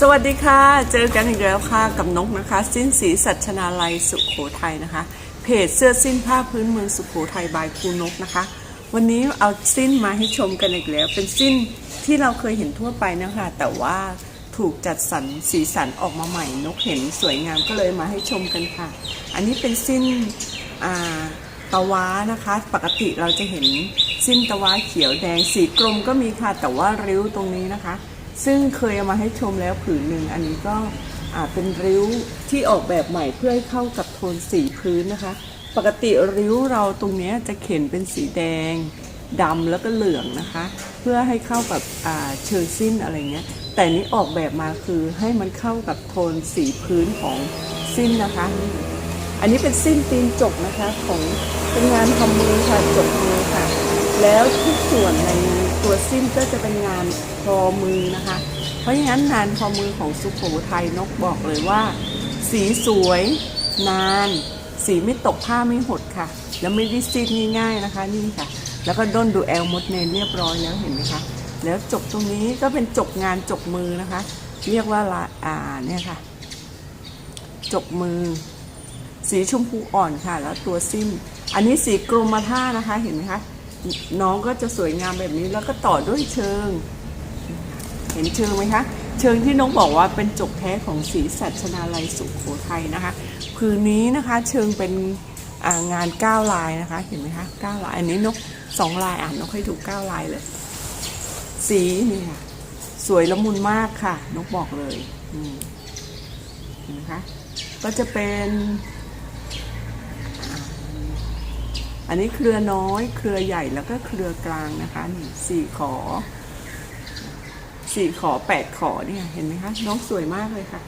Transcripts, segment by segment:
สวัสดีค่ะ เจอกันอีกแล้วค่ะกับนกนะคะ สิ้นสีสัชนาลัยสุขโขทัยนะคะ เพจเสื้อสิ้นผ้าพื้นเมืองสุขโขทัยบายครูนกนะคะ วันนี้เอาสิ้นมาให้ชมกันอีกแล้ว เป็นสิ้นที่เราเคยเห็นทั่วไปนะคะ แต่ว่าถูกจัดสรรสีสันออกมาใหม่ นกเห็นสวยงามก็เลยมาให้ชมกันค่ะ อันนี้เป็นสิ้นตะว้านะคะ ปกติเราจะเห็นสิ้นตะว้าเขียวแดงสีกรมก็มีค่ะแต่ว่าริ้วตรงนี้นะคะ ซึ่งเคยเอามาให้ชมแล้วผืนหนึ่งอันนี้ก็อ่าเป็นริ้วที่ออกแบบใหม่เพื่อให้เข้ากับโทนสีพื้นนะคะ ปกติริ้วเราตรงนี้จะเข็นเป็นสีแดงดำแล้วก็เหลืองนะคะ เพื่อให้เข้ากับเชอร์ซินอะไรเงี้ยแต่นี้ออกแบบมาคือให้มันเข้ากับโทนสีพื้นของสิ้นนะคะ อันนี้เป็นสิ้นตีนจกนะคะของเป็นงานทำมือค่ะจกมือค่ะ แล้วทุกส่วนในตัวสิ้นก็จะเป็นงานทอมือนะคะ เพราะฉะนั้นงานทอมือของสุโขทัยนกบอกเลยว่า สีสวย นาน สีไม่ตกผ้าไม่หดค่ะ แล้วไม่ได้ซีดง่ายๆนะคะนี่ค่ะ แล้วก็ด้นดูแอลมดเนนเรียบร้อยแล้วเห็นไหมคะแล้วจกตรงนี้ก็เป็นจกงานจกมือนะคะ เรียกว่าละอ่าเนี่ยค่ะจกมือ สีชมพูอ่อนค่ะ แล้วตัวซิมอันนี้สีกรมท่านะคะเห็นไหมคะ น้องก็จะสวยงามแบบนี้แล้วก็ต่อด้วยเชิง เห็นเชิงไหมคะ เชิงที่น้องบอกว่าเป็นจกแท้ของสีสัชนาลัยสุขโขทัยนะคะผืนนี้นะคะเชิงเป็นงานเก้าลายนะคะเห็นไหมคะเก้าลายอันนี้นกสองลายอ่านนกให้ถูกเก้าลายเลย สีนี่ค่ะสวยละมุนมากค่ะ นกบอกเลยเห็นไหมคะก็จะเป็น อันนี้เครือน้อย เครือใหญ่แล้วก็เครือกลางนะคะนี่สี่ขอสี่ขอแปดขอเนี่ยเห็นไหมคะน้องสวยมากเลยค่ะ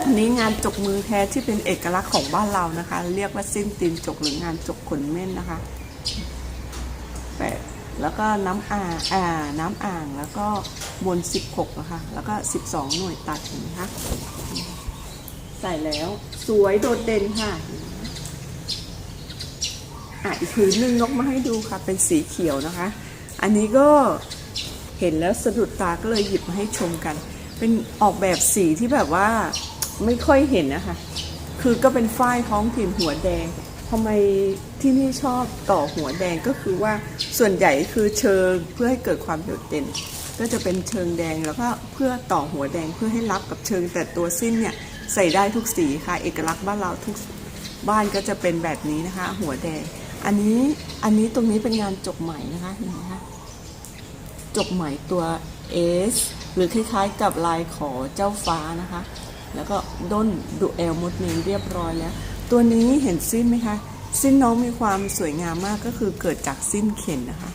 อันนี้งานจกมือแท้ที่เป็นเอกลักษณ์ของบ้านเรานะคะ เรียกว่าสิ้นตีนจกหรืองานจกขนเม่นนะคะแปดแล้วก็น้ำอ่างอ่าน้ำอ่างแล้วก็บนสิบหกนะคะแล้วก็สิบสองหน่วยตัดเห็นไหมคะ ใส่แล้ว สวยโดดเด่นค่ะอะอีกผืนหนึ่งนกมาให้ดูค่ะ เป็นสีเขียวนะคะ อันนี้ก็เห็นแล้วสะดุดตาก็เลยหยิบมาให้ชมกัน เป็นออกแบบสีที่แบบว่าไม่ค่อยเห็นนะคะ คือก็เป็นฝ้ายท้องถิ่นหัวแดงทำไมที่นี่ชอบต่อหัวแดงก็คือว่าส่วนใหญ่คือเชิงเพื่อให้เกิดความโดดเด่น ก็จะเป็นเชิงแดงแล้วก็เพื่อต่อหัวแดงเพื่อให้รับกับเชิงแต่ตัวสิ้นเนี่ย ใส่ได้ทุกสีค่ะ เอกลักษณ์บ้านเราทุกบ้านก็จะเป็นแบบนี้นะคะ หัวแดง อันนี้อันนี้ตรงนี้เป็นงานจกไหมนะคะเห็นไหมคะจกไหมตัว S หรือคล้ายๆกับลายขอเจ้าฟ้านะคะ แล้วก็ด้นดูเอลมดเนมเรียบร้อยแล้ว ตัวนี้เห็นสิ้นไหมคะสิ้นน้องมีความสวยงามมากก็คือเกิดจากสิ้นเข็นนะคะ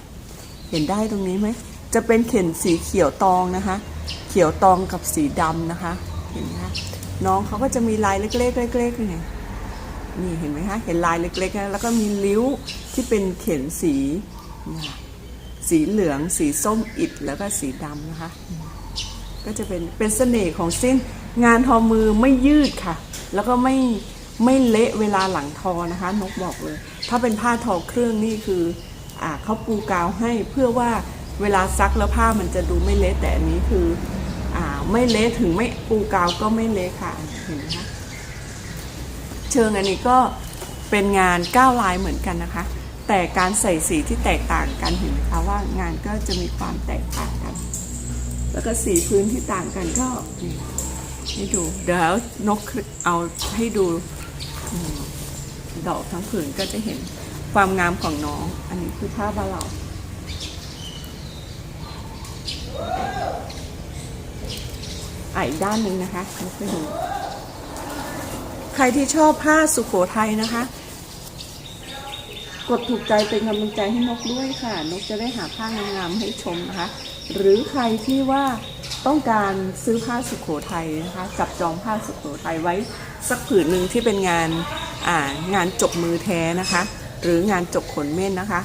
เห็นได้ตรงนี้ไหมจะเป็นเข็นสีเขียวตองนะคะ เขียวตองกับสีดำนะคะ เห็นไหมคะ น้องเขาก็จะมีลายเล็กๆเล็กๆนี่นี่เห็นไหมคะเห็นลายเล็กๆนะแล้วก็มีริ้วที่เป็นเข็นสีนี่ค่ะสีเหลือง สีส้มอิฐแล้วก็สีดำนะคะ ก็จะเป็นเป็นเสน่ห์ของสิ้นงานทอมือไม่ยืดค่ะ แล้วก็ไม่ไม่เละเวลาหลังทอนะคะ นกบอกเลย ถ้าเป็นผ้าทอเครื่องนี่คืออ่าเขาปูกาวให้เพื่อว่าเวลาซักแล้วผ้ามันจะดูไม่เละแต่อันนี้คือ ไม่เละถึงไม่ปูกาวก็ไม่เละค่ะเห็นไหมคะเชิงอันนี้ก็เป็นงานก้าวลายเหมือนกันนะคะ แต่การใส่สีที่แตกต่างกันเห็นไหมคะว่างานก็จะมีความแตกต่างกัน แล้วก็สีพื้นที่ต่างกันก็นี่ให้ดูเดี๋ยวนกเอาให้ดูอดอกทั้งผืนก็จะเห็นความงามของน้อง อันนี้คือผ้าบาเรา อะอีกด้านหนึ่งนะคะนกไปดูใครที่ชอบผ้าสุโขทัยนะคะ กดถูกใจเป็นกำลังใจให้นกด้วยค่ะ นกจะได้หาผ้างามๆให้ชมนะคะ หรือใครที่ว่าต้องการซื้อผ้าสุโขทัยนะคะ จับจองผ้าสุโขทัยไว้สักผืนหนึ่งที่เป็นงานงานจกมือแท้นะคะ หรืองานจกขนเม่นนะคะ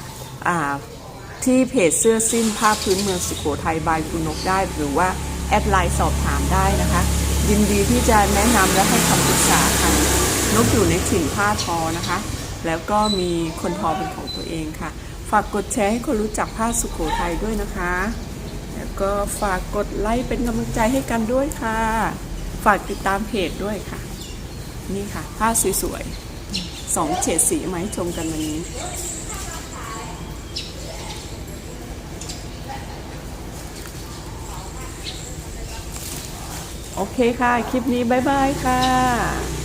ที่เพจเสื้อสิ้นผ้าพื้นเมืองสุโขทัยบายคุณนกได้หรือว่า แอดไลน์สอบถามได้นะคะ ยินดีที่จะแนะนำและให้คำปรึกษาค่ะนกอยู่ในถิ่นผ้าทอนะคะ แล้วก็มีคนทอเป็นของตัวเองค่ะ ฝากกดแชร์ให้คนรู้จักผ้าสุขโขทัยด้วยนะคะ แล้วก็ฝากกดไลค์เป็นกำลังใจให้กันด้วยค่ะ ฝากติดตามเพจด้วยค่ะ นี่ค่ะ ผ้าสวยๆสองเฉดสีมาให้ชมกันวันนี้ โอเคค่ะ คลิปนี้ บ๊ายบายค่ะ